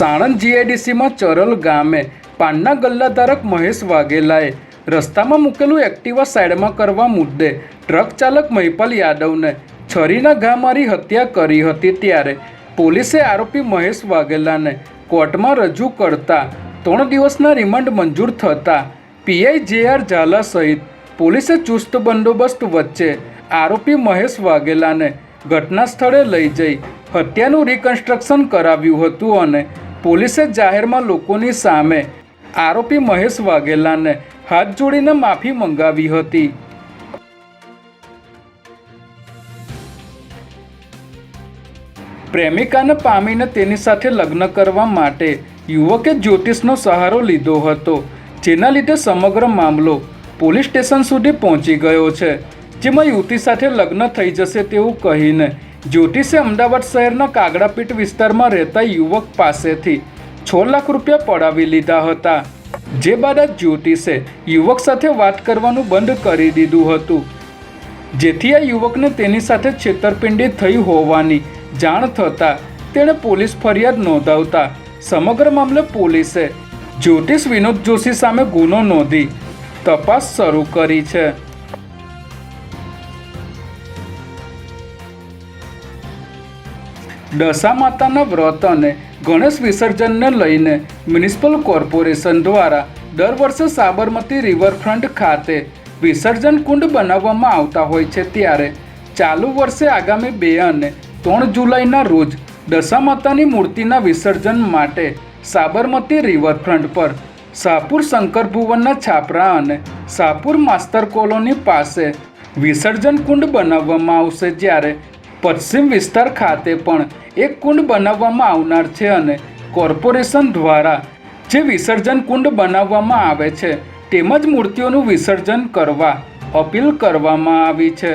સાણંદ જીઆઈડીસીમાં ચરલ ગામે પાનના ગલ્લાધારક મહેશ વાઘેલાએ રસ્તામાં મૂકેલું એક્ટિવા સાઈડમાં કરવા મુદ્દે ટ્રક ચાલક મહિપાલ યાદવને છરીના ઘા મારી હત્યા કરી હતી ત્યારે પોલીસે આરોપી મહેશ વાઘેલાને કોર્ટમાં રજૂ કરતા ત્રણ દિવસના રિમાન્ડ મંજૂર થતાં પીઆઈ જે આર ઝાલા સહિત પોલીસે ચુસ્ત બંદોબસ્ત વચ્ચે આરોપી મહેશ વાઘેલાને ઘટના સ્થળે લઈ જઈ હત્યાનું રિકન્સ્ટ્રક્શન કરાવ્યું હતું અને પોલીસે જાહેરમાં લોકોની સામે આરોપી મહેશ વાઘેલાને હાથ જોડીને માફી મંગાવી હતી. પ્રેમિકાને પામીને તેની સાથે લગ્ન કરવા માટે યુવકે જ્યોતિષનો સહારો લીધો હતો, જેના લીધે સમગ્ર મામલો પોલીસ સ્ટેશન સુધી પહોંચી ગયો છે, જેમાં યુવતી સાથે લગ્ન થઈ જશે તેવું કહીને જ્યોતિષે અમદાવાદ શહેરના કાગડાપીઠ વિસ્તારમાં રહેતા યુવક પાસેથી છ લાખ રૂપિયા પડાવી લીધા હતા. જે બાદ જ્યોતિષે યુવક સાથે વાત કરવાનું બંધ કરી દીધું હતું. જેથી આ યુવકને તેની સાથે છેતરપિંડી થઈ હોવાની જાણ થતાં તેણે પોલીસ ફરિયાદ નોંધાવતા સમગ્ર મામલે પોલીસે જ્યોતિષ વિનોદ જોશી સામે ગુનો નોંધી તપાસ શરૂ કરી છે. દશા માતાના વ્રત અને ગણેશ વિસર્જનને લઈને મ્યુનિસિપલ કોર્પોરેશન દ્વારા દર વર્ષે સાબરમતી રિવરફ્રન્ટ ખાતે વિસર્જન કુંડ બનાવવામાં આવતા હોય છે ત્યારે ચાલુ વર્ષે આગામી બે અને ત્રણ જુલાઈના રોજ દશા માતાની મૂર્તિના વિસર્જન માટે સાબરમતી રિવરફ્રન્ટ પર સાપુર શંકર ભુવનના છાપરા અને સાપુર માસ્તર કોલોની પાસે વિસર્જન કુંડ બનાવવામાં આવશે જ્યારે પશ્ચિમ વિસ્તાર ખાતે પણ એક કુંડ બનાવવામાં આવનાર છે અને કોર્પોરેશન દ્વારા જે વિસર્જન કુંડ બનાવવામાં આવે છે, તેમજ મૂર્તિઓનું વિસર્જન કરવા અપીલ કરવામાં આવી છે.